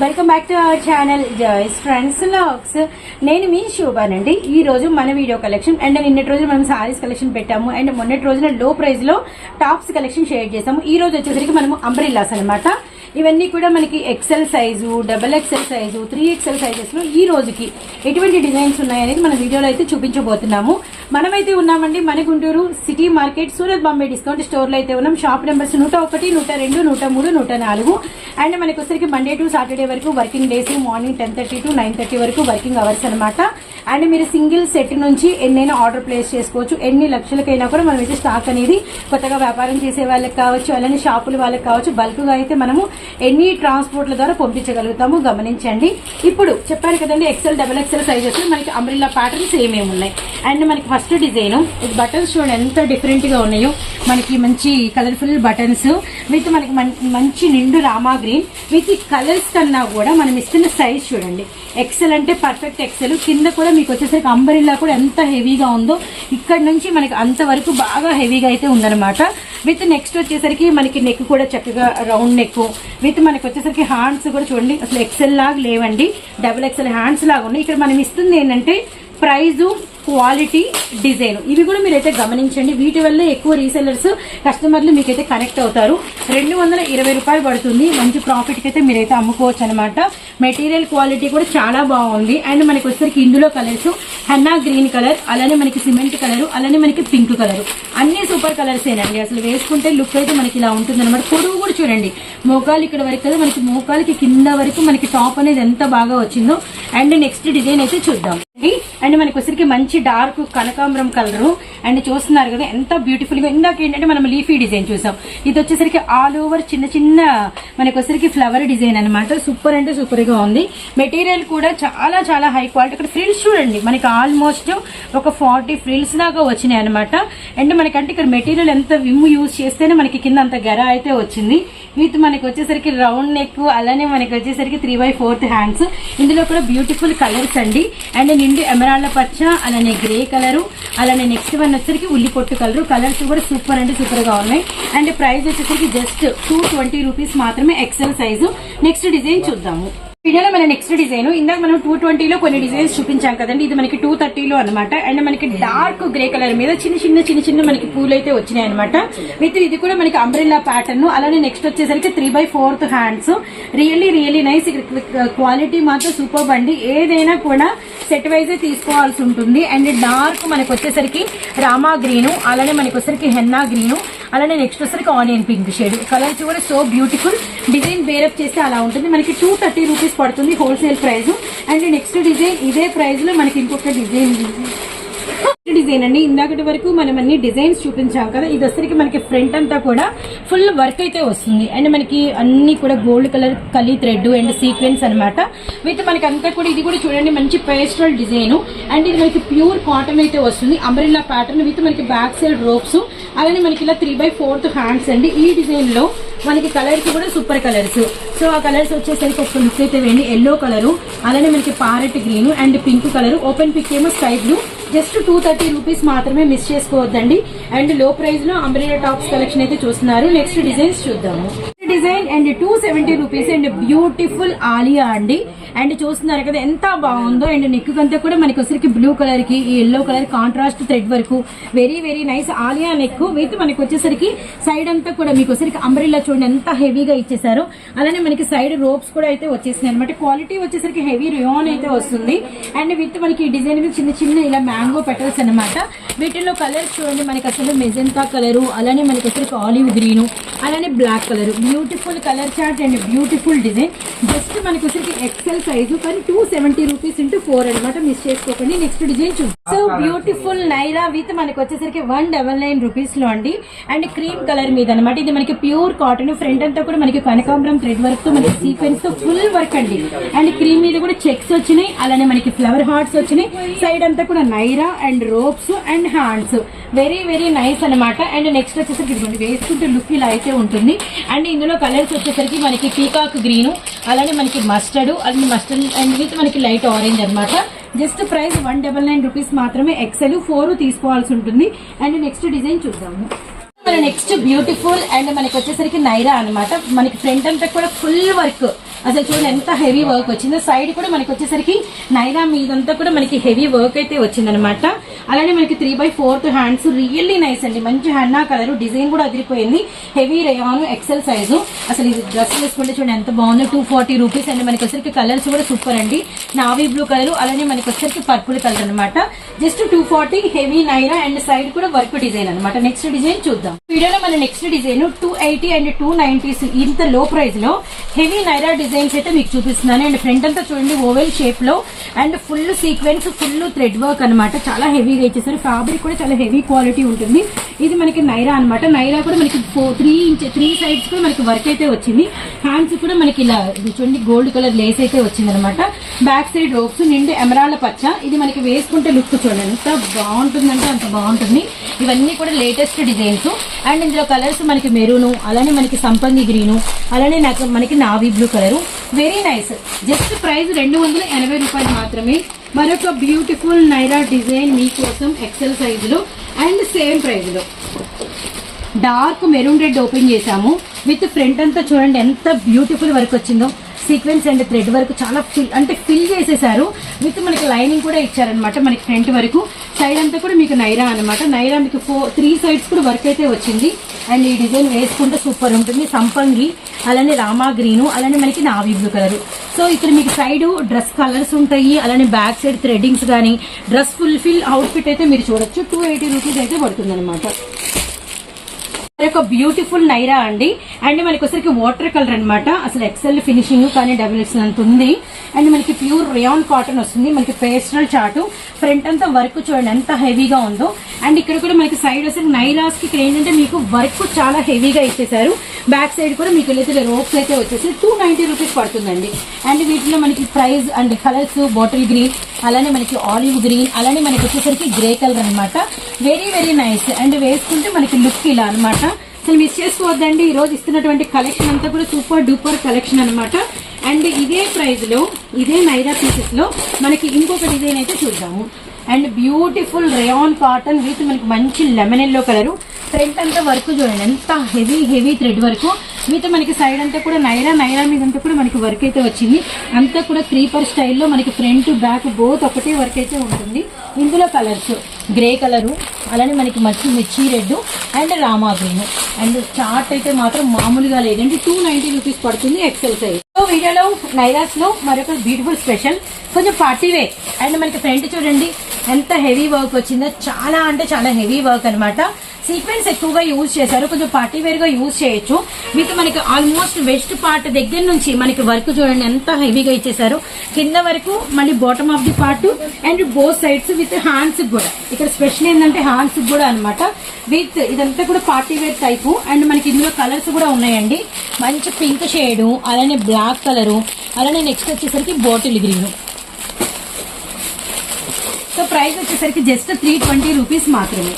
Welcome back to our channel joys friends looks నేను మీ శోభానండి ఈ రోజు మన వీడియో కలెక్షన్ అండ్ నిన్నటి రోజు మనం సారీస్ కలెక్షన్ పెట్టాము. అండ్ మొన్నటి రోజున లో ప్రైస్లో టాప్స్ కలెక్షన్ షేర్ చేసాము ఈ రోజు వచ్చేసరికి మనము అంబ్రిల్లాస్ అన్నమాట. ఇవన్నీ కూడా మనకి XL size double XL size three XL సైజెస్లో ఈ రోజుకి ఎటువంటి డిజైన్స్ ఉన్నాయనేది మన వీడియోలో అయితే చూపించబోతున్నాము. మనమైతే ఉన్నామండి మన Guntur city market Surat Bombay discount స్టోర్లో అయితే ఉన్నాం. షాప్ నెంబర్స్ నూట ఒకటి నూట రెండు నూట మూడు నూట నాలుగు. అండ్ మనకి వచ్చరికి మండే టు సాటర్డే వరకు working days morning ten thirty to nine thirty వరకు వర్కింగ్ అవర్స్ అనమాట అండ్ మీరు సింగిల్ సెట్ నుంచి ఎన్నైనా ఆర్డర్ ప్లేస్ చేసుకోవచ్చు. ఎన్ని లక్షలకైనా కూడా మనం అయితే స్టాక్ అనేది కొత్తగా వ్యాపారం చేసే వాళ్ళకి కావచ్చు అలానే షాపుల వాళ్ళకి కావచ్చు బల్క్గా అయితే మనము ఎన్ని ట్రాన్స్పోర్ట్ల ద్వారా పంపించగలుగుతాము గమనించండి. ఇప్పుడు చెప్పాను కదండి ఎక్సెల్ డబల్ ఎక్సెల్ సైజెస్లో మనకి అంబ్రిల్లా ప్యాటర్న్స్ ఏమేమి ఉన్నాయి. అండ్ మనకి ఫస్ట్ డిజైన్ ఇది బటన్స్ చూడండి ఎంత డిఫరెంట్గా ఉన్నాయో. మనకి మంచి కలర్ఫుల్ బటన్స్ విత్ మనకి మం- మంచి నిండు రామా గ్రీన్ విత్ కలర్స్ కన్నా కూడా మనం ఇస్తున్న సైజ్ చూడండి. ఎక్సెల్ అంటే పర్ఫెక్ట్ ఎక్సెల్ కింద కూడా మీకు వచ్చేసరికి అంబరిల్లా కూడా ఎంత హెవీగా ఉందో ఇక్కడ నుంచి మనకి అంతవరకు బాగా హెవీగా అయితే ఉందన్నమాట. విత్ నెక్స్ట్ వచ్చేసరికి మనకి నెక్ కూడా చక్కగా రౌండ్ నెక్ విత్ మనకి వచ్చేసరికి హ్యాండ్స్ కూడా చూడండి. అసలు ఎక్సెల్ లాగా లేవండి. డబుల్ ఎక్సెల్ హ్యాండ్స్ లాగా ఉన్నాయి. ఇక్కడ మనం ఇస్తుంది ఏంటంటే ప్రైజు క్వాలిటీ డిజైన్ ఇవి కూడా మీరైతే గమనించండి. వీటి వల్ల ఎక్కువ రీసెలర్స్ కస్టమర్లు మీకైతే కనెక్ట్ అవుతారు. రెండు వందల ఇరవై రూపాయలు పడుతుంది. మంచి ప్రాఫిట్కి అయితే మీరైతే అమ్ముకోవచ్చు అనమాట మెటీరియల్ క్వాలిటీ కూడా చాలా బాగుంది. అండ్ మనకి వచ్చేసరికి ఇందులో కలర్స్ హన్నా గ్రీన్ కలర్ అలానే మనకి సిమెంట్ కలర్ అలానే మనకి పింక్ కలర్ అన్ని సూపర్ కలర్స్ ఏనండి అసలు వేసుకుంటే లుక్ అయితే మనకి ఇలా ఉంటుంది అనమాట పొడుగు కూడా చూడండి. మోకాలు ఇక్కడ వరకు కదా మనకి మోకాలకి కింద వరకు మనకి టాప్ అనేది ఎంత బాగా వచ్చిందో. అండ్ నెక్స్ట్ డిజైన్ అయితే చూద్దాం. అండ్ మనకి వచ్చరికి మంచి డార్క్ కనకాంబరం కలర్. అండ్ చూస్తున్నారు కదా ఎంత బ్యూటిఫుల్గా. ఇందాక ఏంటంటే మనం లీఫీ డిజైన్ చూసాం. ఇది వచ్చేసరికి ఆల్ ఓవర్ చిన్న చిన్న మనకి వచ్చరికి ఫ్లవర్ డిజైన్ అనమాట సూపర్ అంటే సూపర్గా ఉంది. మెటీరియల్ కూడా చాలా చాలా హై క్వాలిటీ ఇక్కడ ఫ్రిల్స్ చూడండి. మనకి ఆల్మోస్ట్ ఒక ఫార్టీ ఫ్రిల్స్ దాకా వచ్చినాయి అనమాట అండ్ మనకంటే ఇక్కడ మెటీరియల్ ఎంత విమ్ యూజ్ చేస్తేనే మనకి కింద అంత గెర అయితే వచ్చింది. విత్ మనకి వచ్చేసరికి రౌండ్ నెక్ అలానే మనకి వచ్చేసరికి త్రీ బై ఫోర్త్ హ్యాండ్స్ ఇందులో కూడా బ్యూటిఫుల్ కలర్స్ అండి. అండ్ నిండు ఎమరాళ్ళ పచ్చ అలానే గ్రే కలరు అలానే నెక్స్ట్ వన్ వచ్చేసరికి ఉల్లి పొట్టు కలరు కలర్స్ కూడా సూపర్ అంటే సూపర్గా ఉన్నాయి. అండ్ ప్రైస్ వచ్చేసరికి జస్ట్ టూ ట్వంటీ రూపీస్ మాత్రమే ఎక్సెల్ సైజు నెక్స్ట్ డిజైన్ చూద్దాము. వీడియోలో మన నెక్స్ట్ డిజైన్ ఇందాక మనం టూ ట్వంటీలో కొన్ని డిజైన్స్ చూపించాం కదండి. ఇది మనకి టూ థర్టీలో అనమాట అండ్ మనకి డార్క్ గ్రే కలర్ మీద చిన్న చిన్న చిన్న చిన్న మనకి పూలు అయితే వచ్చినాయి అనమాట విత్ ఇది కూడా మనకి అంబ్రెల్లా ప్యాటర్న్ అలానే నెక్స్ట్ వచ్చేసరికి three by fourth hands really really nice quality మాత్రం సూపర్ అండి. ఏదైనా కూడా సెట్ వైజ్ తీసుకోవాల్సి ఉంటుంది. అండ్ డార్క్ మనకు వచ్చేసరికి రామా గ్రీను అలానే మనకి వచ్చేసరికి హెన్నా గ్రీను అలానే నెక్స్ట్ వచ్చేసరికి ఆనియన్ పింక్ షేడ్ కలర్ కూడా సో బ్యూటిఫుల్ డిజైన్ బేరప్ చేస్తే అలా ఉంటుంది. మనకి టూ థర్టీ రూపీస్ పడుతుంది wholesale price and next design ఇదే ప్రైస్లో మనకి ఇంకొక డిజైన్ డిజైన్ అండి. ఇందాకటి వరకు మనం అన్ని డిజైన్స్ చూపించాం కదా ఇది వచ్చరికి మనకి ఫ్రంట్ అంతా కూడా ఫుల్ వర్క్ అయితే వస్తుంది. అండ్ మనకి అన్ని కూడా గోల్డ్ కలర్ కలీ థ్రెడ్ అండ్ సీక్వెన్స్ అన్నమాట. విత్ మనకి అంతా కూడా ఇది కూడా చూడండి మంచి పేస్టల్ డిజైన్ అండ్ ఇది మనకి ప్యూర్ కాటన్ అయితే వస్తుంది. అంబ్రిల్లా ప్యాటర్న్ విత్ మనకి బ్యాక్ సైడ్ రోప్స్ అలానే మనకి ఇలా త్రీ బై ఫోర్త్ హ్యాండ్స్ అండి. ఈ డిజైన్లో మనకి కలర్స్ కూడా సూపర్ కలర్స్ సో ఆ కలర్స్ వచ్చేసరికి ఒక లుక్ అయితే వేయండి. ఎల్లో కలర్ అలానే మనకి parrot green and pink colour open pic ఏమో sky blue just two thirty rupees మాత్రమే మిస్ చేసుకోవద్దండి. అండ్లో ప్రైస్లో అంబ్రెలా టాప్స్ కలెక్షన్ అయితే చూస్తున్నారు. నెక్స్ట్ డిజైన్స్ చూద్దాము. Design and two seventy rupees and beautiful Alia అండి. అండ్ చూస్తున్నారు కదా ఎంత బాగుందో. అండ్ నెక్ అంతా కూడా మనకి వచ్చరికి బ్లూ కలర్కి ఎల్లో కలర్ కాంట్రాస్ట్ థ్రెడ్ వరకు very very nice Alia neck with మనకి వచ్చేసరికి సైడ్ అంతా కూడా మీకు వచ్చరికి అంబ్రెల్లా చూడండి ఎంత హెవీగా ఇచ్చేసారు. అలానే మనకి సైడ్ రోప్స్ కూడా అయితే వచ్చేసినాయి అనమాట క్వాలిటీ వచ్చేసరికి హెవీ రియాన్ అయితే వస్తుంది. అండ్ విత్ మనకి ఈ డిజైన్ మీద చిన్న చిన్న ఇలా మ్యాంగో పెటల్స్ అన్నమాట. వీటిల్లో కలర్స్ చూడండి. మనకి అసలు మెజెంతా కలరు అలానే మనకి వచ్చరికి ఆలివ్ గ్రీను అలానే black colour beautiful colour chart and beautiful design. Just మనకి వచ్చరికి ఎక్సెల్ సైజు కానీ two seventy rupees into four అనమాట మిస్ చేసుకోకండి. నెక్స్ట్ డిజైన్ చూద్దాం. సో బ్యూటిఫుల్ నైరా విత్ మనకి వచ్చేసరికి వన్ డబల్ నైన్ రూపీస్లో అండి. అండ్ క్రీమ్ కలర్ మీద అనమాట ఇది మనకి ప్యూర్ కాటన్ ఫ్రంట్ అంతా కూడా మనకి కనకాంబరం థ్రెడ్ వర్క్తో మనకి సీక్వెన్స్తో ఫుల్ వర్క్ అండి. అండ్ క్రీమ్ మీద కూడా చెక్స్ వచ్చినాయి. అలానే మనకి ఫ్లవర్ హార్ట్స్ వచ్చినాయి. సైడ్ అంతా కూడా Naira and ropes and hands very very nice అనమాట అండ్ నెక్స్ట్ వచ్చేసరికి వేసుకుంటే లుక్ ఇలా అయితే ఉంటుంది. అండ్ ఇందులో కలర్స్ వచ్చేసరికి మనకి పీకాక్ గ్రీన్ అలానే మనకి మస్టర్డ్ అలానే మస్టర్డ్ అండ్ విత్ మనకి లైట్ ఆరెంజ్ అన్నమాట. Just price one double nine rupees మాత్రమే ఎక్సెల్ ఫోర్ తీసుకోవాల్సి ఉంటుంది. అండ్ నెక్స్ట్ డిజైన్ చూద్దాము. మన నెక్స్ట్ బ్యూటిఫుల్ అండ్ మనకి వచ్చేసరికి నైరా అన్నమాట. మనకి ఫ్రంట్ అంతా కూడా ఫుల్ వర్క్. అసలు చూడండి ఎంత హెవీ వర్క్ వచ్చిందో. సైడ్ కూడా మనకి వచ్చేసరికి నైరా మీదంతా కూడా మనకి హెవీ వర్క్ అయితే వచ్చిందనమాట అలానే మనకి three by fourth hands really nice అండి. మంచి హ్యాండ్ కలర్ డిజైన్ కూడా అదిరిపోయింది. హెవీ రేయాను ఎక్సెల్ సైజు అసలు ఇది డ్రెస్ వేసుకుంటే చూడండి ఎంత బాగుందో. టూ ఫార్టీ రూపీస్ అండి. మనకి వచ్చరికి కలర్స్ కూడా సూపర్ అండి. నావీ బ్లూ కలర్ అలానే మనకి వచ్చరికి పర్పుల్ కలర్ అనమాట just two forty heavy Naira and side కూడా వర్క్ డిజైన్ అనమాట నెక్స్ట్ డిజైన్ చూద్దాం. వీడియోలో మన next design two eighty and two nineties ఇంత లో ప్రైస్లో హెవీ నైరా డిజైన్ డిజైన్స్ అయితే మీకు చూపిస్తున్నాను. అండ్ ఫ్రంట్ అంతా చూడండి ఓవెల్ షేప్లో. And full sequence full thread work అనమాట చాలా హెవీగా ఇచ్చేసారు. ఫ్యాబ్రిక్ కూడా చాలా హెవీ క్వాలిటీ ఉంటుంది. ఇది మనకి నైరా అనమాట నైరా కూడా మనకి త్రీ ఇంచ్ త్రీ సైడ్స్ కూడా మనకి వర్క్ అయితే వచ్చింది. హ్యాండ్స్ కూడా మనకి ఇలా ఇది చూడండి గోల్డ్ కలర్ లేస్ అయితే వచ్చింది అనమాట బ్యాక్ సైడ్ రోప్స్ నిండు ఎమరాళ్ళ పచ్చ. ఇది మనకి వేసుకుంటే లుక్ చూడండి ఎంత బాగుంటుందంటే అంత బాగుంటుంది. ఇవన్నీ కూడా లేటెస్ట్ డిజైన్స్ అండ్ ఇందులో కలర్స్ మనకి మెరూను అలానే మనకి సంపంగి గ్రీను అలానే నాకు మనకి navy blue colour very nice just price రెండు వందల ఎనభై రూపాయలు మాత్రమే. మరొక బ్యూటిఫుల్ నైరా డిజైన్ మీకోసం ఎక్సెల్ సైజులో అండ్ సేమ్ ప్రైజ్లో డార్క్ మెరూన్ రెడ్ ఓపెన్ చేసాము విత్ ఫ్రంట్ అంతా చూడండి ఎంత బ్యూటిఫుల్ వర్క్ వచ్చిందో. సీక్వెన్స్ అండ్ థ్రెడ్ వర్క్ చాలా ఫిల్ అంటే ఫిల్ చేసేసారు. విత్ మనకి లైనింగ్ కూడా ఇచ్చారనమాట మనకి ఫ్రంట్ వరకు. సైడ్ అంతా కూడా మీకు నైరా అనమాట నైరా మీకు ఫోర్ త్రీ సైడ్స్ కూడా వర్క్ అయితే వచ్చింది. అండ్ ఈ డిజైన్ వేసుకుంటే సూపర్ ఉంటుంది. సంపంగి అలానే రామా గ్రీను అలానే మనకి నావీ బ్లూ కలర్. సో ఇక్కడ మీకు సైడ్ డ్రెస్ కలర్స్ ఉంటాయి. అలానే బ్యాక్ సైడ్ థ్రెడ్డింగ్స్ కానీ డ్రెస్ ఫుల్ ఫిల్ అవుట్ఫిట్ అయితే మీరు చూడొచ్చు. టూ ఎయిటీ రూపీస్ అయితే పడుతుంది అనమాట ఒక బ్యూటిఫుల్ నైరా అండి. అండ్ మనకి వచ్చరికి వాటర్ కలర్ అన్నమాట. అసలు ఎక్సెల్ ఫినిషింగ్ కానీ డబుల్ ఎక్సెల్ అంత ఉంది. అండ్ మనకి ప్యూర్ రియాన్ కాటన్ వస్తుంది. మనకి పేస్టల్ చాటు ఫ్రంట్ అంతా వర్క్ చూడండి ఎంత హెవీగా ఉందో. అండ్ ఇక్కడ కూడా మనకి సైడ్ అసలు నైరాస్కి ఇక్కడ ఏంటంటే మీకు వర్క్ చాలా హెవీగా ఇచ్చేసారు బ్యాక్ సైడ్ కూడా మీకు వెళ్ళేది రోప్స్ అయితే వచ్చేసి టూ నైన్టీ రూపీస్ పడుతుందండి. అండ్ వీటిలో మనకి price and colours bottle green అలానే మనకి ఆలివ్ గ్రీన్ అలానే మనకి వచ్చేసరికి గ్రే కలర్ అన్నమాట. వెరీ వెరీ నైస్ అండ్ వేసుకుంటే మనకి లుక్ ఇలా అన్నమాట. అసలు మిస్ చేసుకోవద్దండి. ఈ రోజు ఇస్తున్నటువంటి కలెక్షన్ అంతా కూడా సూపర్ డూపర్ కలెక్షన్ అన్నమాట. అండ్ ఇదే ప్రైస్లో ఇదే నైరా పీసెస్లో మనకి ఇంకొక డిజైన్ అయితే చూద్దాము. And beautiful rayon cotton with మనకి మంచి లెమన్ ఎల్లో కలరు ఫ్రంట్ అంతా వర్క్ చూడండి. ఎంత హెవీ హెవీ థ్రెడ్ వర్క్ మీతో మనకి సైడ్ అంతా కూడా నైరా నైరా మీద అంతా కూడా మనకి వర్క్ అయితే వచ్చింది. అంతా కూడా క్రీపర్ స్టైల్లో మనకి ఫ్రంట్ బ్యాక్ బోత్ ఒకటే వర్క్ అయితే ఉంటుంది. ఇందులో కలర్స్ గ్రే కలరు అలానే మనకి మచ్చి mirchi red and rama green and chart అయితే మాత్రం మామూలుగా లేదండి. టూ నైన్టీ రూపీస్ పడుతుంది ఎక్సెల్ సైజ్ సో వీడియోలో నైరాస్లో మరొక బ్యూటిఫుల్ స్పెషల్ కొంచెం పార్టీ వే అండ్ మనకి ఫ్రంట్ చూడండి. ఎంత హెవీ వర్క్ వచ్చిందో. చాలా అంటే చాలా హెవీ వర్క్ అనమాట సీక్వెన్స్ ఎక్కువగా యూజ్ చేశారు. కొంచెం పార్టీ వేర్గా యూజ్ చేయొచ్చు. విత్ మనకి ఆల్మోస్ట్ వెస్ట్ పార్ట్ దగ్గర నుంచి మనకి వర్క్ చూడండి ఎంత హెవీగా ఇచ్చేసారు కింద వరకు మళ్ళీ bottom of the part and both sides with hands కూడా. ఇక్కడ స్పెషల్ ఏంటంటే హ్యాండ్స్ కూడా అనమాట విత్ ఇదంతా కూడా పార్టీ వేర్ టైపు అండ్ మనకి ఇందులో కలర్స్ కూడా ఉన్నాయండి. మంచి పింక్ షేడ్ అలానే బ్లాక్ కలరు అలానే నెక్స్ట్ వచ్చేసరికి బాటిల్ గ్రీన్ సో ప్రైస్ వచ్చేసరికి జస్ట్ త్రీ ట్వంటీ రూపీస్ మాత్రమే.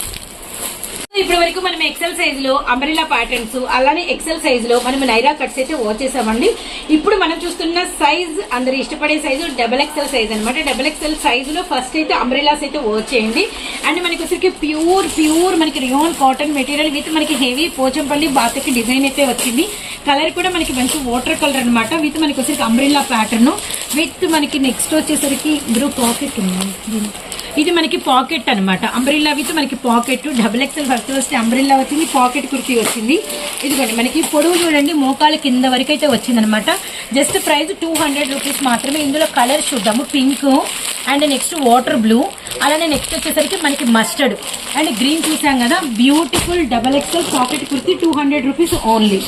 ఇప్పుడు వరకు మనం ఎక్సెల్ సైజ్లో అంబ్రెలా ప్యాటర్న్స్ అలానే ఎక్సెల్ సైజ్లో మనం నైరా కట్స్ అయితే వచ్చేసామండి ఇప్పుడు మనం చూస్తున్న సైజ్ అందరు ఇష్టపడే సైజు డబల్ ఎక్సెల్ సైజ్ అనమాట డబల్ ఎక్సెల్ సైజ్లో ఫస్ట్ అయితే అంబ్రెలాస్ అయితే వచ్చేయండి అండ్ మనకి వచ్చరికి ప్యూర్ ప్యూర్ మనకి రియోన్ కాటన్ మెటీరియల్ విత్ మనకి హెవీ పోచంపల్లి బాతకి డిజైన్ అయితే వచ్చింది. కలర్ కూడా మనకి మంచి వాటర్ కలర్ అనమాట విత్ మనకి వచ్చరికి అంబ్రిలా ప్యాటర్న్ విత్ మనకి నెక్స్ట్ వచ్చేసరికి గ్రూప్ పాకెట్ ఉంది. ఇది మనకి పాకెట్ అన్నమాట. అంబ్రిల్లా విత్ మనకి పాకెట్. డబుల్ ఎక్స్ఎల్ ఫస్ట్ వస్తే అంబ్రిల్లా వచ్చింది పాకెట్ కుర్తీ వచ్చింది. ఇదిగోండి మనకి పొడవు చూడండి మోకాల కింద వరకు అయితే వచ్చింది అనమాట just price two hundred rupees మాత్రమే. ఇందులో కలర్ చూద్దాము pink and next water blue. అలానే నెక్స్ట్ వచ్చేసరికి మనకి మస్టర్డ్. అండ్ గ్రీన్ చూసాం కదా beautiful double XL pocket kurti two hundred rupees only.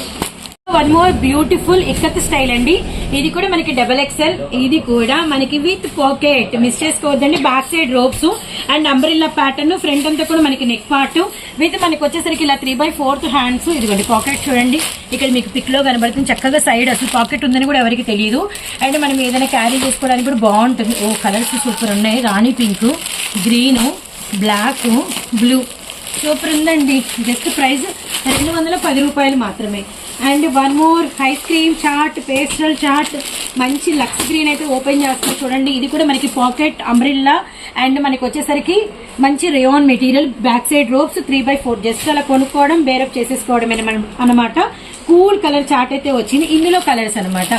One more beautiful ikat style అండి. ఇది కూడా మనకి డబల్ ఎక్స్ఎల్ ఇది కూడా మనకి విత్ పాకెట్ మిస్ చేసుకోవద్దండి. Back side ropes and umbrella pattern front అంతా కూడా మనకి నెక్ పార్ట్ విత్ మనకి వచ్చేసరికి ఇలా త్రీ బై ఫోర్త్ హ్యాండ్స్ ఇదిగోండి పాకెట్ చూడండి. ఇక్కడ మీకు పిక్లో కనబడుతుంది. చక్కగా సైడ్ అసలు పాకెట్ ఉందని కూడా ఎవరికి తెలియదు అండ్ మనం ఏదైనా క్యారీ చేసుకోవడానికి కూడా బాగుంటుంది. ఓ కలర్స్ సూపర్ ఉన్నాయి. Rani pink green black blue super ఉందండి. జస్ట్ ప్రైస్ రెండు వందల పది రూపాయలు మాత్రమే. And one more ice cream chat pastel chat. మంచి లక్స్ గ్రీన్ అయితే ఓపెన్ చేస్తున్నారు. చూడండి ఇది కూడా మనకి పాకెట్ అంబ్రిల్లా. అండ్ మనకి వచ్చేసరికి మంచి rayon material back side ropes three by four. Just అలా కొనుక్కోవడం బేరప్ చేసేసుకోవడం అనమాట కూల్ కలర్ చాట్ అయితే వచ్చింది. ఇందులో కలర్స్ అనమాట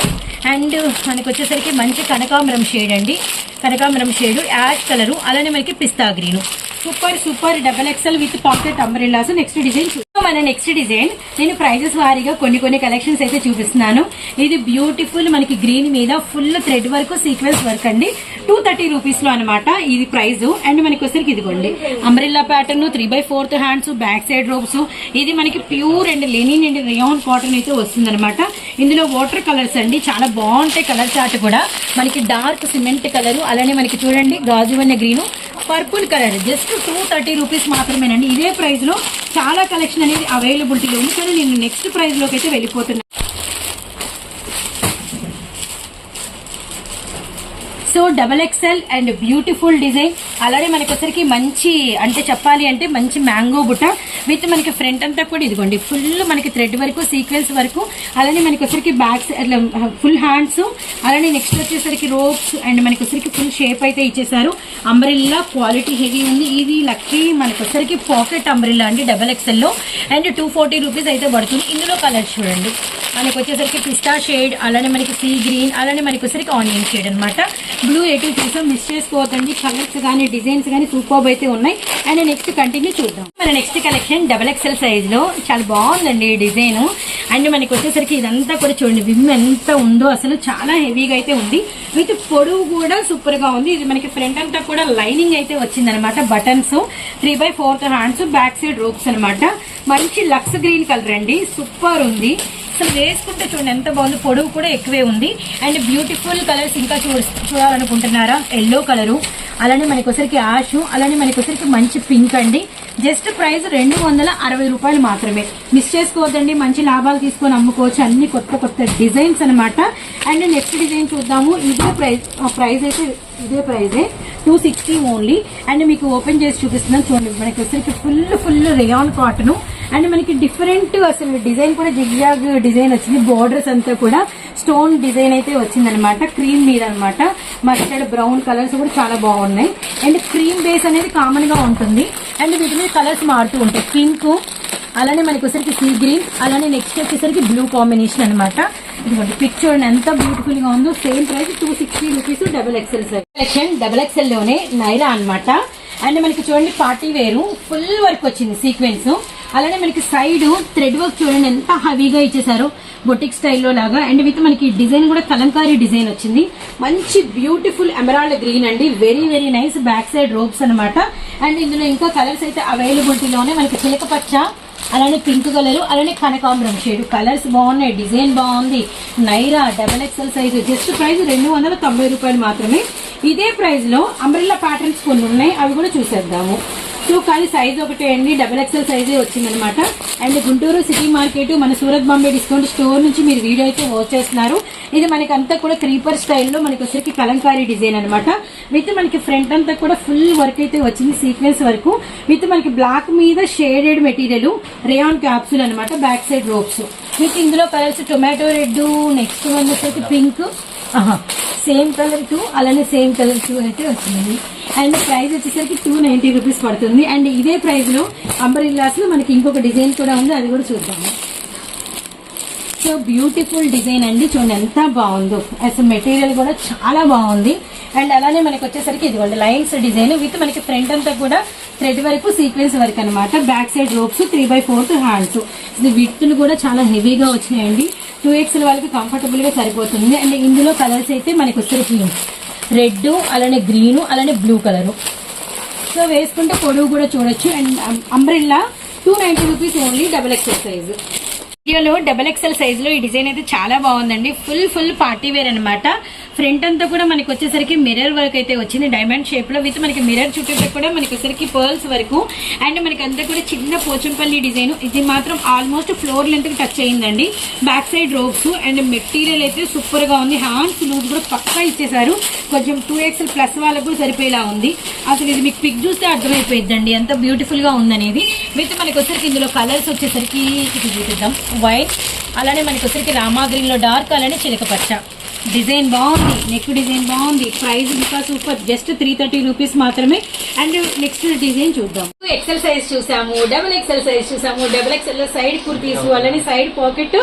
అండ్ మనకి వచ్చేసరికి మంచి కనకాంబరం షేడ్ అండి. కనకాంబరం షేడ్ యాష్ కలరు అలానే మనకి pista green. Super super. Double XL with pocket umbrellas. Next design మన నెక్స్ట్ డిజైన్ నేను ప్రైజెస్ వారీగా కొన్ని కొన్ని కలెక్షన్స్ అయితే చూపిస్తున్నాను. ఇది బ్యూటిఫుల్ మనకి గ్రీన్ మీద full thread work sequence work అండి. టూ థర్టీ రూపీస్లో అనమాట ఇది ప్రైస్ అండ్ మనకి వచ్చరికి ఇదిగోండి. Umbrella pattern three by fourth hands back side ropes ఇది మనకి pure and linen and rayon cotton అయితే వస్తుంది ఇందులో వాటర్ కలర్స్ అండి. చాలా బాగుంటాయి కలర్ చార్ట్ కూడా. మనకి డార్క్ సిమెంట్ కలర్ అలానే మనకి చూడండి గాజు వన్న green purple colour just two thirty rupees మాత్రమేనండి. ఇదే ప్రైస్లో చాలా కలెక్షన్ అనేది అవైలబిలిటీలో ఉంది. కానీ నేను నెక్స్ట్ ప్రైజ్లోకి అయితే వెళ్ళిపోతున్నాను so double XL and beautiful design. అలానే మనకి వచ్చరికి మంచి అంటే చెప్పాలి అంటే మంచి మ్యాంగో బుట్ట విత్ మనకి ఫ్రంట్ అంతా కూడా ఇదిగోండి. ఫుల్ మనకి థ్రెడ్ వరకు సీక్వెన్స్ వరకు. అలానే మనకి వచ్చరికి బ్యాక్స్ అట్లా ఫుల్ హ్యాండ్స్. అలానే నెక్స్ట్ వచ్చేసరికి రోప్స్ అండ్ మనకి వచ్చరికి ఫుల్ షేప్ అయితే ఇచ్చేసారు. అంబ్రిల్లా క్వాలిటీ హెవీ ఉంది. ఇది లక్కీ మనకి వచ్చరికి పాకెట్ అంబ్రిల్లా అండి డబల్ ఎక్స్ఎల్లో అండ్ టూ ఫార్టీ రూపీస్ అయితే పడుతుంది. ఇందులో కలర్ చూడండి. మనకి వచ్చేసరికి పిస్తా షేడ్ అలానే మనకి సీ గ్రీన్ అలానే మనకి వచ్చేసరికి ఆనియన్ షేడ్ అనమాట బ్లూ ఎటు చూసాం మిస్ చేసుకోవద్దండి. కలర్స్ కానీ డిజైన్స్ కానీ సూపర్ అయితే ఉన్నాయి. అండ్ నెక్స్ట్ కంటిన్యూ చూద్దాం. మన నెక్స్ట్ కలెక్షన్ డబల్ ఎక్స్ఎల్ సైజ్లో చాలా బాగుందండి ఈ డిజైన్. అండ్ మనకి వచ్చేసరికి ఇదంతా కూడా చూడండి విమ్ ఎంత ఉందో అసలు చాలా హెవీగా అయితే ఉంది. విత్ పొడవు కూడా సూపర్గా ఉంది. ఇది మనకి ఫ్రంట్ అంతా కూడా లైనింగ్ అయితే వచ్చిందనమాట buttons three by fourth hands back side ropes అనమాట. మంచి లక్స్ గ్రీన్ కలర్ అండి. సూపర్ ఉంది. అసలు వేసుకుంటే చూడండి ఎంత బాగుంది. పొడవు కూడా ఎక్కువే ఉంది. అండ్ బ్యూటిఫుల్ కలర్స్ ఇంకా చూ చూడాలనుకుంటున్నారా? ఎల్లో కలరు అలానే మనకొసరికి ఆషు అలానే మనకొసరికి మంచి పింక్ అండి. జస్ట్ ప్రైస్ రెండు వందల అరవై రూపాయలు మాత్రమే. మిస్ చేసుకోవద్దండి మంచి లాభాలు తీసుకొని అమ్ముకోవచ్చు. అన్ని కొత్త కొత్త డిజైన్స్ అనమాట అండ్ నెక్స్ట్ డిజైన్ చూద్దాము. ఇదే ప్రైస్ ప్రైస్ అయితే ఇదే ప్రైజే టూ సిక్స్టీ ఓన్లీ అండ్ మీకు ఓపెన్ చేసి చూపిస్తున్నాను. చూడండి మనకి వచ్చరికి full full rayon cotton and మనకి డిఫరెంట్ అసలు డిజైన్ కూడా జిగ్జాగ్ డిజైన్ వచ్చింది. బోర్డర్స్ అంతా కూడా స్టోన్ డిజైన్ అయితే వచ్చిందనమాట క్రీమ్ మీద అనమాట మస్టర్డ్ బ్రౌన్ కలర్స్ కూడా చాలా బాగున్నాయి. అండ్ క్రీమ్ బేస్ అనేది కామన్గా ఉంటుంది. అండ్ వీటి మీద కలర్స్ మారుతూ ఉంటాయి. పింక్ అలానే మనకి వచ్చేసరికి సీ గ్రీన్ అలానే నెక్స్ట్ వచ్చేసరికి బ్లూ కాంబినేషన్ అనమాట ఇదిగోండి పిక్ చూడండి ఎంత బ్యూటిఫుల్గా ఉందో same price two sixty rupees double XL size double double ఎక్సెల్లోనే Naira అనమాట అండ్ మనకి చూడండి పార్టీ వేరు. ఫుల్ వర్క్ వచ్చింది సీక్వెన్స్ అలానే మనకి సైడ్ థ్రెడ్ వర్క్ చూడండి ఎంత హెవీగా ఇచ్చేసారు బొటిక్ స్టైల్లో లాగా. అండ్ విత్ మనకి డిజైన్ కూడా కలంకారీ డిజైన్ వచ్చింది. మంచి బ్యూటిఫుల్ ఎమరాల్డ్ గ్రీన్ అండి. Very very nice back side ropes అన్నమాట. అండ్ ఇందులో ఇంకా కలర్స్ అయితే అవైలబిలిటీలోనే మనకి చిలక పచ్చ అలానే పింక్ కలర్ అలానే కనకాంబరం షేడ్ కలర్స్ బాగున్నాయి డిజైన్ బాగుంది. Naira double XL size just price రెండు వందల తొంభై రూపాయలు మాత్రమే. ఇదే ప్రైస్లో అంబ్రెల్లా ప్యాటర్న్స్ కొన్ని ఉన్నాయి అవి కూడా చూసేద్దాము. సో కానీ సైజ్ ఒకటే అండి డబల్ ఎక్సెల్ సైజే వచ్చిందనమాట అండ్ గుంటూరు సిటీ మార్కెట్ మన సూరత్ బాంబే డిస్కౌంట్ స్టోర్ నుంచి మీరు వీడియో అయితే వాచ్ చేస్తున్నారు. ఇది మనకి అంతా కూడా క్రీపర్ స్టైల్లో మనకి వచ్చరికి కలంకారీ డిజైన్ అనమాట విత్ మనకి ఫ్రంట్ అంతా కూడా ఫుల్ వర్క్ అయితే వచ్చింది సీక్వెన్స్ వరకు. విత్ మనకి బ్లాక్ మీద షేడెడ్ మెటీరియల్ రేయాన్ క్యాప్సూల్ అనమాట బ్యాక్ సైడ్ రోప్స్ విత్ ఇందులో colours tomato red next one వచ్చేసి పింక్ సేమ్ కలర్ టూ అలానే సేమ్ కలర్ టూ అయితే వచ్చింది అండ్ ప్రైస్ వచ్చేసరికి టూ నైన్టీ రూపీస్ పడుతుంది. అండ్ ఇదే ప్రైస్లో అంబరిల్లాస్లో మనకి ఇంకొక డిజైన్ కూడా ఉంది అది కూడా చూద్దాము. సో బ్యూటిఫుల్ డిజైన్ అండి. చూడండి ఎంత బాగుందో. అసలు మెటీరియల్ కూడా చాలా బాగుంది. అండ్ అలానే మనకి వచ్చేసరికి ఇదిగోండి లైన్స్ డిజైన్ విత్ మనకి ఫ్రంట్ అంతా కూడా థ్రెడ్ వరకు సీక్వెన్స్ వర్క్ అనమాట back side ropes three by fourth hands. ఇది విత్తులు కూడా చాలా హెవీగా వచ్చినాయండి. టూ ఎక్స్ఎల్ వాళ్ళకి కంఫర్టబుల్గా సరిపోతుంది. అండ్ ఇందులో కలర్స్ అయితే మనకి వచ్చేసరికి రెడ్ అలానే గ్రీన్ అలానే బ్లూ కలర్ సో వేసుకుంటే పొడవు కూడా చూడొచ్చు. And umbrella two ninety rupees only double XL size వీడియోలో డబల్ ఎక్స్ఎల్ సైజులో ఈ డిజైన్ అయితే చాలా బాగుందండి. ఫుల్ ఫుల్ పార్టీ వేర్ అనమాట ఫ్రంట్ అంతా కూడా మనకి వచ్చేసరికి మిర్రర్ వర్క్ అయితే వచ్చింది. డైమండ్ షేప్లో విత్ మనకి మిర్రర్ చుట్టూ కూడా మనకి వచ్చేసరికి పర్ల్స్ వరకు. అండ్ మనకి అంతా కూడా చిన్న పోచంపల్లి డిజైన్. ఇది మాత్రం ఆల్మోస్ట్ ఫ్లోర్ లెంత్కి టచ్ అయిందండి back side ropes and material అయితే సూపర్గా ఉంది. హ్యాండ్స్ లూజ్ కూడా పక్కా ఇచ్చేసారు కొంచెం టూ ఎక్స్ఎల్ ప్లస్ వాళ్ళకు కూడా సరిపోయేలా ఉంది. అసలు ఇది మీకు పిక్ చూస్తే అర్థమైపోయిందండి ఎంత బ్యూటిఫుల్గా ఉందనేది. విత్ మనకి వచ్చేసరికి ఇందులో కలర్స్ వచ్చేసరికి ఇది చూపిద్దాం. వైట్ అలానే మనకి వచ్చేసరికి రామా డార్క్ అలానే చిలక పచ్చ. డిజైన్ బాగుంది నెక్ డిజైన్ బాగుంది ప్రైస్ ఇంకా super just three thirty rupees మాత్రమే. అండ్ నెక్స్ట్ డిజైన్ చూద్దాం. ఎక్సెల్ సైజ్ చూసాము డబుల్ ఎక్సెల్ సైజ్ చూసాము డబుల్ ఎక్సెల్లో సైడ్ కుర్తీస్ అలానే side pocket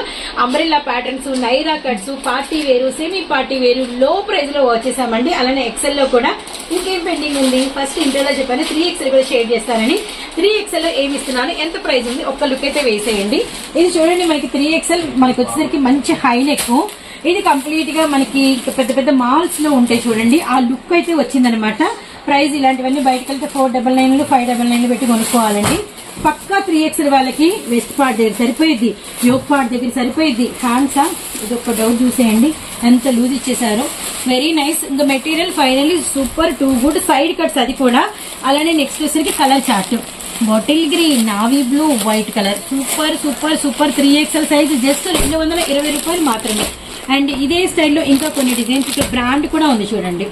umbrella patterns Naira cuts party వేరు సెమీ పార్టీ వేరు లో ప్రైస్లో వచ్చేసామండి అలానే ఎక్సెల్లో కూడా ఇంకేం పెండింగ్ ఉంది? ఫస్ట్ ఇంటర్లో చెప్పాను త్రీ ఎక్సెల్ కూడా షేర్ చేస్తానని. త్రీ ఎక్సెల్లో ఏమి ఇస్తున్నాను? ఎంత ప్రైస్ ఉంది? ఒక్క లుక్ అయితే వేసేయండి. ఇది చూడండి మనకి త్రీ ఎక్సెల్ మనకి వచ్చేసరికి మంచి హై నెక్ ఇది కంప్లీట్గా మనకి పెద్ద పెద్ద మాల్స్లో ఉంటాయి చూడండి. ఆ లుక్ అయితే వచ్చిందనమాట ప్రైస్ ఇలాంటివన్నీ బయటకు వెళ్తే four double nine five double నైన్లు పెట్టి కొనుక్కోవాలండి. పక్కా త్రీ ఎక్స్ఎల్ వాళ్ళకి వెస్ట్ పార్ట్ దగ్గర సరిపోయింది యోగ్ పార్ట్ దగ్గర సరిపోయింది హ్యాండ్సా ఇది ఒక డౌట్ చూసేయండి. ఎంత లూజ్ ఇచ్చేసారు వెరీ నైస్ ఇంకా material finally super too good side cuts అది కూడా. అలానే నెక్స్ట్ వచ్చేసరికి colour chart bottle green navy blue white colour super super super three XL size just రెండు వందల ఇరవై రూపాయలు మాత్రమే. అండ్ ఇదే స్టైల్లో ఇంకా కొన్ని డిజైన్స్ ఇక్కడ బ్రాండ్ కూడా ఉంది చూడండి.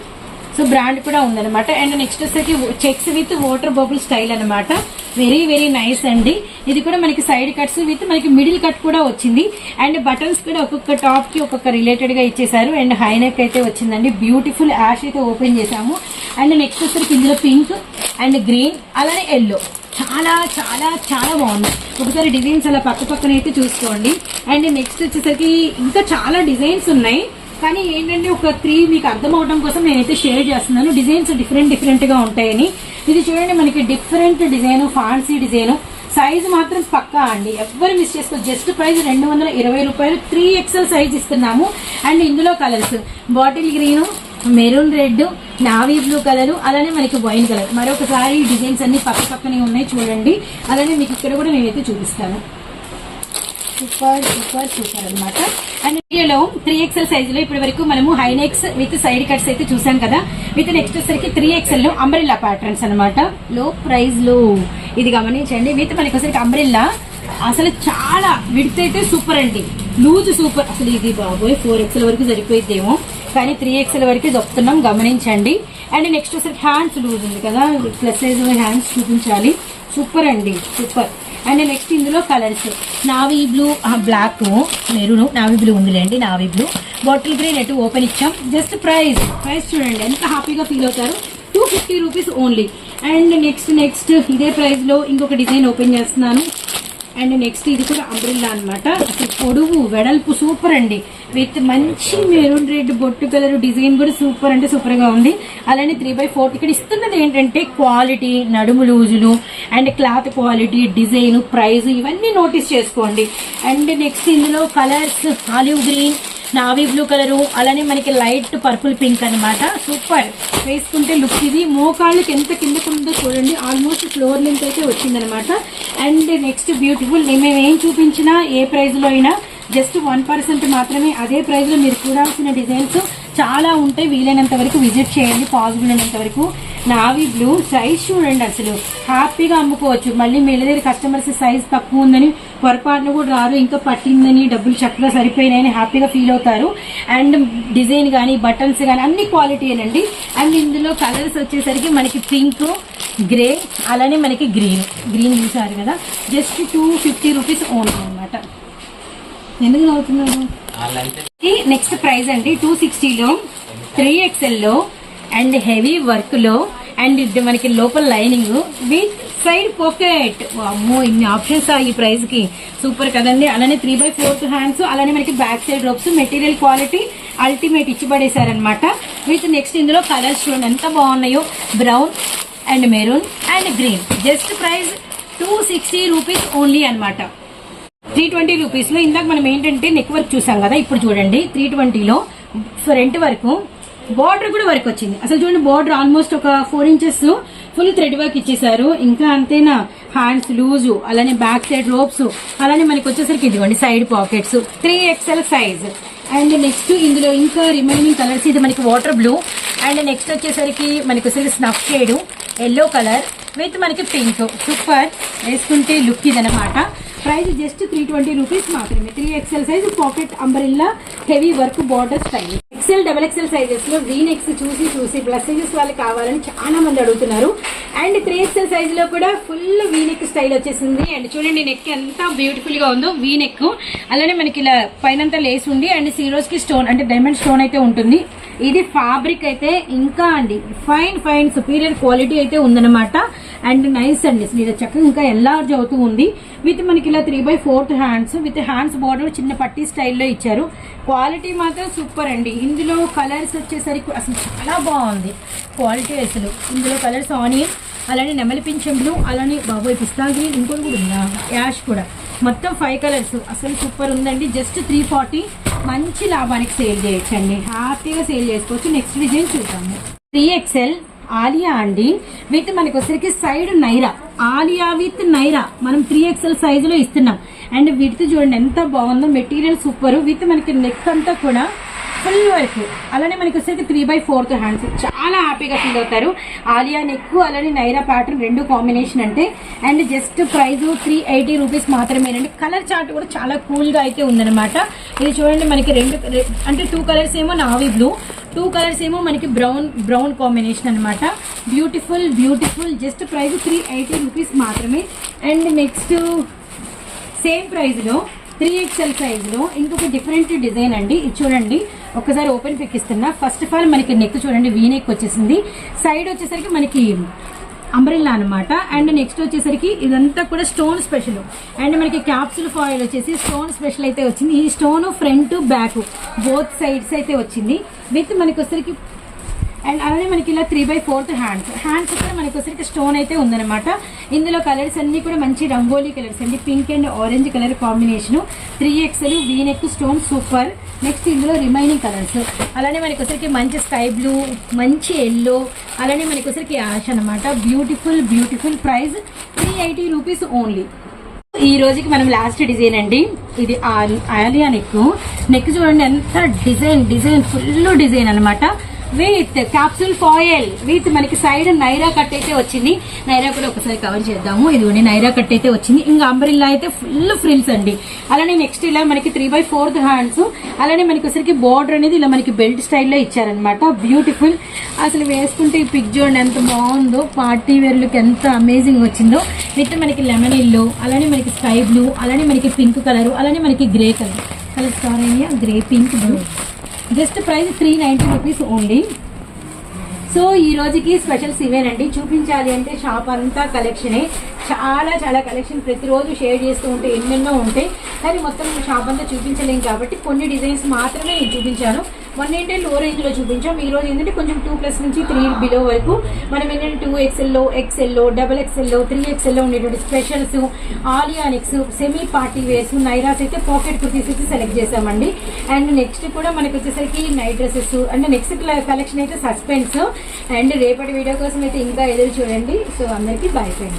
సో బ్రాండ్ కూడా ఉందన్నమాట. అండ్ నెక్స్ట్ వచ్చేసరికి checks with water bubble style అన్నమాట. వెరీ వెరీ నైస్ అండి. ఇది కూడా మనకి సైడ్ కట్స్ విత్ మనకి మిడిల్ కట్ కూడా వచ్చింది. అండ్ బటన్స్ కూడా ఒక్కొక్క టాప్కి ఒక్కొక్క రిలేటెడ్గా ఇచ్చేసారు అండ్ హై నెక్ అయితే వచ్చిందండి. బ్యూటిఫుల్ యాష్ అయితే ఓపెన్ చేసాము అండ్ నెక్స్ట్ వచ్చేసరికి ఇందులో పింక్ అండ్ గ్రీన్ అలానే ఎల్లో చాలా చాలా చాలా బాగుంది. ఒకసారి డిజైన్స్ అలా పక్క పక్కన అయితే చూసుకోండి. అండ్ నెక్స్ట్ వచ్చేసరికి ఇంకా చాలా డిజైన్స్ ఉన్నాయి. కానీ ఏంటంటే ఒక త్రీ మీకు అర్థం అవడం కోసం నేనైతే షేర్ చేస్తున్నాను. డిజైన్స్ డిఫరెంట్ డిఫరెంట్గా ఉంటాయని. ఇది చూడండి మనకి different design fancy design size మాత్రం పక్కా అండి. ఎవ్వరు మిస్ చేసుకో జస్ట్ ప్రైస్ రెండు వందల ఇరవై రూపాయలు త్రీ ఎక్స్ఎల్ సైజ్ ఇస్తున్నాము. అండ్ ఇందులో colours bottle green maroon red navy blue colour అలానే మనకి వైన్ కలర్. మరొకసారి డిజైన్స్ అన్ని పక్క పక్కనే ఉన్నాయి చూడండి. అలానే మీకు ఇక్కడ కూడా నేనైతే చూపిస్తాను. సూపర్ సూపర్ సూపర్ అనమాట అండ్ వీడియోలో త్రీ ఎక్స్ఎల్ సైజ్లో ఇప్పటి వరకు మనము హైనెక్స్ విత్ సైడ్ కట్స్ అయితే చూసాం కదా. విత్ నెక్స్ట్ వచ్చేసరికి త్రీ ఎక్స్ఎల్లో అంబ్రిల్లా ప్యాటర్న్స్ అన్నమాట. లో ప్రైజ్లో. ఇది గమనించండి. విత్ మనకి వచ్చేసరికి అంబ్రిల్లా అసలు చాలా విడితే అయితే సూపర్ అండి. Loose super. అసలు ఇది బాబోయ్ ఫోర్ ఎక్స్ఎల్ వరకు సరిపోయిద్దేమో. కానీ త్రీ ఎక్స్ఎల్ వరకు దొప్పుతున్నాం గమనించండి. అండ్ నెక్స్ట్ వచ్చేసరికి హ్యాండ్స్ లూజ్ ఉంది కదా. ప్లస్ సైజ్ హ్యాండ్స్ చూపించాలి. సూపర్ అండి. సూపర్ అండ్ నెక్స్ట్ ఇందులో colours navy blue black maroon navy blue ఉందిలేండి. నావీ బ్లూ బాటిల్ గ్రీన్ ఎటు ఓపెన్ ఇచ్చాం. జస్ట్ ప్రైస్ ప్రైస్ చూడండి. ఎంత హ్యాపీగా ఫీల్ అవుతారు? Two fifty rupees only and next next ఇదే ప్రైస్లో ఇంకొక డిజైన్ ఓపెన్ చేస్తున్నాను. అండ్ నెక్స్ట్ ఇది కూడా అంబ్రిల్లా అనమాట అసలు పొడుగు వెడల్పు సూపర్ అండి. విత్ మంచి మెరూన్ రెడ్ బొట్టు కలర్ డిజైన్ కూడా సూపర్ అంటే సూపర్గా ఉంది. అలానే త్రీ బై ఫోర్ ఇక్కడ ఇస్తున్నది ఏంటంటే క్వాలిటీ నడుము లూజులు and cloth quality design price ఇవన్నీ నోటీస్ చేసుకోండి. అండ్ నెక్స్ట్ ఇందులో colours olive green navy blue colour అలానే మనకి లైట్ పర్పుల్ పింక్ అన్నమాట. సూపర్. వేసుకుంటే లుక్ ఇది. మోకాళ్ళకి ఎంత కిందకు ఉందో చూడండి. ఆల్మోస్ట్ ఫ్లోర్ లెంత్ అయితే వచ్చిందనమాట అండ్ నెక్స్ట్ బ్యూటిఫుల్ మేము ఏం చూపించినా ఏ ప్రైజ్లో అయినా జస్ట్ వన్ పర్సెంట్ మాత్రమే. అదే ప్రైజ్లో మీరు చూడాల్సిన డిజైన్స్ చాలా ఉంటాయి. వీలైనంత వరకు విజిట్ చేయండి. పాసిబుల్ అయినంత వరకు. నావీ బ్లూ సైజ్ చూడండి అసలు. హ్యాపీగా అమ్ముకోవచ్చు. మళ్ళీ మీ దగ్గర కస్టమర్స్ సైజ్ తక్కువ ఉందని పొరపాటున కూడా రారు. ఇంకా పట్టిందని డబ్బులు చక్కగా సరిపోయినాయని హ్యాపీగా ఫీల్ అవుతారు. అండ్ డిజైన్ కానీ బటన్స్ కానీ అన్ని క్వాలిటీనండి అండ్ ఇందులో కలర్స్ వచ్చేసరికి మనకి పింక్ గ్రే అలానే మనకి గ్రీన్. గ్రీన్ చూసారు కదా? Just two fifty rupees only అనమాట ఎందుకు నవ్వుతున్నారు? నెక్స్ట్ ప్రైస్ అండి టూ సిక్స్టీలో త్రీ ఎక్స్ఎల్లో అండ్ హెవీ వర్క్లో అండ్ ఇది మనకి లోపల లైనింగ్ విత్ సైడ్ పాకెట్. అమ్మో ఇన్ని ఆప్షన్స్ ఈ ప్రైస్కి. సూపర్ కదండి. అలానే త్రీ బై ఫోర్త్ హ్యాండ్స్ అలానే మనకి back side ropes material quality ultimate ఇచ్చిపడేశారనమాట with next ఇందులో కలర్స్ చూడండి ఎంత బాగున్నాయో. Brown and maroon and green just price two sixty rupees only అనమాట త్రీ ట్వంటీ రూపీస్లో ఇందాక మనం ఏంటంటే నెక్ వర్క్ చూసాం కదా ఇప్పుడు చూడండి త్రీ ట్వంటీలో ఫ్రంట్ వరకు బార్డర్ కూడా వర్క్ వచ్చింది. అసలు చూడండి బార్డర్ ఆల్మోస్ట్ ఒక four inches full thread work ఇచ్చేసారు ఇంకా అంతేనా? హ్యాండ్స్ లూజు అలానే బ్యాక్ సైడ్ రోప్స్ అలానే మనకి వచ్చేసరికి ఇదిగోండి side pockets. Three XL size. And next ఇందులో ఇంకా రిమైనింగ్ కలర్స్ ఇది మనకి వాటర్ బ్లూ. అండ్ నెక్స్ట్ వచ్చేసరికి మనకి వచ్చేసి snuff shade yellow colour with మనకి పింక్. సూపర్. వేసుకుంటే లుక్ ఇదనమాట price just three twenty rupees మాత్రమే. Three XL size pocket umbrella heavy work border style XL double XL సైజెస్లో V necks చూసి చూసి plus sizes వాళ్ళకి కావాలని చాలా మంది అడుగుతున్నారు. అండ్ త్రీ ఎక్స్ఎల్ సైజ్లో కూడా ఫుల్ వీ నెక్ స్టైల్ వచ్చేసింది. అండ్ చూడండి నెక్ ఎంత బ్యూటిఫుల్గా ఉందో వీ నెక్ అలానే మనకి ఇలా పైనంతా లేస్ ఉంది. అండ్ సీరోస్కి స్టోన్ అంటే డైమండ్ స్టోన్ అయితే ఉంటుంది. ఇది ఫ్యాబ్రిక్ అయితే ఇంకా అండి ఫైన్ ఫైన్ సుపీరియర్ క్వాలిటీ అయితే ఉందన్నమాట. అండ్ నైస్ అండి అసలు ఇది చక్కగా ఇంకా ఎల్లార్జ్ అవుతూ ఉంది. విత్ మనకి ఇలా three by fourth hands with hands border చిన్న పట్టి స్టైల్లో ఇచ్చారు. క్వాలిటీ మాత్రం సూపర్ అండి. ఇందులో కలర్స్ వచ్చేసరికి అసలు చాలా బాగుంది. క్వాలిటీ అసలు. ఇందులో కలర్స్ ఆనియన్ అలానే నెమలి పింఛం బ్లూ అలానే బాబోయ్ పిస్తా గ్రీన్ ఇంకోటి కూడా ఉందా? యాష్ కూడా. మొత్తం ఫైవ్ కలర్స్ అసలు సూపర్ ఉందండి. జస్ట్ త్రీ ఫార్టీ మంచి లాభానికి సేల్ చేయొచ్చండి. హ్యాపీగా సేల్ చేసుకోవచ్చు. నెక్స్ట్ డిజైన్ చూద్దాము. త్రీ ఎక్స్ఎల్ ఆలియా అండి. విత్ మనకి వచ్చరికి సైడ్ నైరా. ఆలియా విత్ నైరా. మనం త్రీ ఎక్స్ఎల్ సైజులో ఇస్తున్నాం. అండ్ విత్ చూడండి ఎంత బాగుందో. Material super. విత్ మనకి నెక్ అంతా కూడా ఫుల్ వర్క్. అలానే మనకి వచ్చేసి త్రీ బై ఫోర్త్ హ్యాండ్స్ చాలా హ్యాపీగా ఫీల్ అవుతారు. ఆలియా నెక్ అలానే నైరా ప్యాటర్న్ రెండు కాంబినేషన్ అంటే. And just price three eighty rupees మాత్రమేనండి. కలర్ చార్ట్ కూడా చాలా కూల్గా అయితే ఉందన్నమాట. ఇది చూడండి మనకి రెండు అంటే టూ కలర్స్ ఏమో నావీ బ్లూ టూ కలర్స్ ఏమో మనకి బ్రౌన్ బ్రౌన్ కాంబినేషన్ అనమాట beautiful beautiful just price three eighty rupees మాత్రమే. అండ్ నెక్స్ట్ సేమ్ ప్రైస్లో త్రీ ఎక్స్ఎల్ సైజ్లో ఇంకొక డిఫరెంట్ డిజైన్ అండి. ఇది చూడండి. ఒకసారి ఓపెన్ పిక్ ఇస్తున్నా. ఫస్ట్ ఆఫ్ ఆల్ మనకి నెక్ చూడండి. వీ నెక్ వచ్చేసింది. సైడ్ వచ్చేసరికి మనకి అంబ్రెల్లా అనమాట అండ్ నెక్స్ట్ వచ్చేసరికి ఇదంతా కూడా స్టోన్ స్పెషల్ అండ్ మనకి క్యాప్సుల్ ఫాయిల్ వచ్చేసి స్టోన్ స్పెషల్ అయితే వచ్చింది. ఈ stone front back both sides అయితే వచ్చింది. విత్ మనకి వచ్చేసరికి అండ్ అలానే మనకి ఇలా three by fourth hands hands కూడా మనకి వచ్చరికి స్టోన్ అయితే ఉందన్నమాట. ఇందులో కలర్స్ అన్ని కూడా మంచి రంగోలీ కలర్స్ అండి pink and orange colour combination three XL V neck stone super next ఇందులో రిమైనింగ్ కలర్స్ అలానే మనకి వచ్చరికి మంచి స్కై బ్లూ మంచి ఎల్లో అలానే మనకి వచ్చరికి యాష్ అనమాట beautiful beautiful price three eighty rupees only ఈ రోజుకి మనం లాస్ట్ డిజైన్ అండి. ఇది ఆలియా నెక్ నెక్ చూడండి ఎంత డిజైన్ డిజైన్ ఫుల్ డిజైన్ అనమాట విత్ క్యాప్సూల్ ఫాయిల్ విత్ మనకి సైడ్ నైరా కట్ అయితే వచ్చింది. నైరా కూడా ఒకసారి కవర్ చేద్దాము. ఇదిగోండి నైరా కట్ అయితే వచ్చింది. ఇంకా అంబ్రిల్లా అయితే ఫుల్ ఫ్రిల్స్ అండి. అలానే నెక్స్ట్ ఇలా మనకి త్రీ బై ఫోర్త్ హ్యాండ్స్ అలానే మనకి ఒకసారికి బార్డర్ అనేది ఇలా మనకి బెల్ట్ స్టైల్లో ఇచ్చారనమాట బ్యూటిఫుల్ అసలు వేసుకుంటే ఈ పిక్ చూడండి ఎంత బాగుందో. పార్టీ వేర్ లుక్ ఎంత అమేజింగ్ వచ్చిందో. విత్ మనకి లెమన్ ఎల్లో అలానే మనకి స్కై బ్లూ అలానే మనకి పింక్ కలర్ అలానే మనకి గ్రే కలర్ కలర్ స్టార్ అయ్యా grey pink blue just price three ninety rupees only. So ఈ రోజుకి స్పెషల్స్ ఇవేనండి చూపించాలి అంటే షాప్ అంతా కలెక్షనే. చాలా చాలా కలెక్షన్ ప్రతిరోజు షేర్ చేస్తూ ఉంటే ఎన్నెన్నో ఉంటాయి. కానీ మొత్తం షాప్ అంతా చూపించలేం కాబట్టి కొన్ని డిజైన్స్ మాత్రమే నేను చూపించాను. మొన్న ఏంటంటే లో రేంజ్లో చూపించాం. ఈ రోజు ఏంటంటే కొంచెం టూ ప్లస్ నుంచి త్రీ బిలో వరకు మనం ఏంటంటే టూ ఎక్స్ఎల్లో ఎక్స్ఎల్లో డబల్ ఎక్స్ఎల్లో త్రీ ఎక్స్ఎల్లో ఉండేటువంటి స్పెషల్స్ ఆలియానిక్స్ సెమీ పార్టీ వేర్స్ నైరాస్ అయితే పాకెట్ కుర్తీస్ అయితే సెలెక్ట్ చేసామండి అండ్ నెక్స్ట్ కూడా మనకి వచ్చేసరికి నైట్ డ్రెస్సెస్ అంటే నెక్స్ట్ కలెక్షన్ అయితే సస్పెన్స్ అండ్ రేపటి వీడియో కోసం అయితే ఇంకా ఎదురు చూడండి. సో అందరికీ బాయ్ ఫ్రెండ్స్